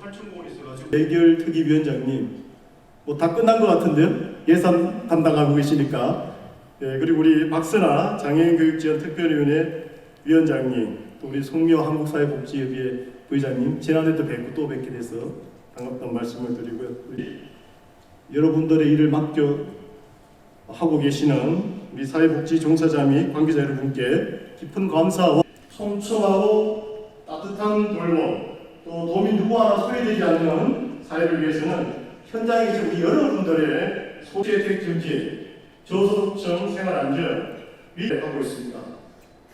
탈출공을 있어가지고 해결 특위위원장님 뭐 다 끝난 것 같은데요? 예산 담당하고 계시니까. 예, 그리고 우리 박선아 장애인교육지원 특별위원회 위원장님 또 우리 송묘 한국사회복지협의회 부의장님 지난해도 뵙고 또 뵙게 돼서 반갑다는 말씀을 드리고요. 우리 여러분들의 일을 맡겨 하고 계시는 우리 사회복지 종사자 및 관계자 여러분께 깊은 감사와 촘촘하고 따뜻한 돌봄 또 도민 누구 하나 소외되지 않는 사회를 위해서는 현장에 계신 우리 여러분들의 소재택 정치, 저소득층 생활 안전 위하고 있습니다.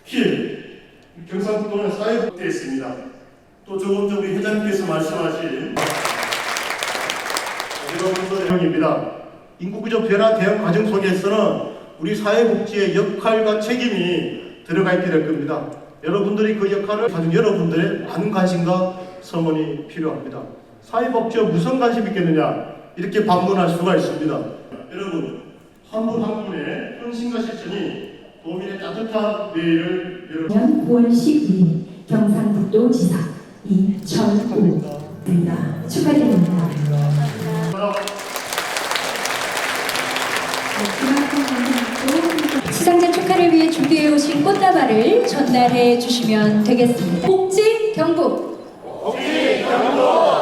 특히 경상북도는 사회복지에 있습니다. 또 조금 전 우리 회장님께서 말씀하신 영입니다. 인구구조 변화 대응 과정 속에서는 우리 사회복지의 역할과 책임이 들어가 있게 될 겁니다. 여러분들이 그 역할을 가지고 여러분들의 많은 관심과 성원이 필요합니다. 사회복지에 무슨 관심이 있겠느냐 이렇게 반문할 수가 있습니다. 여러분 한 분 한 분의 헌신과 실천이 도민의 따뜻한 내일을 여러분 년 9월 12일 경상북도 지사 이철우입니다. 축하드립니다. 수상자 축하를 위해 준비해 오신 꽃다발을 전달해 주시면 되겠습니다. 복지 경북. 복지 경북.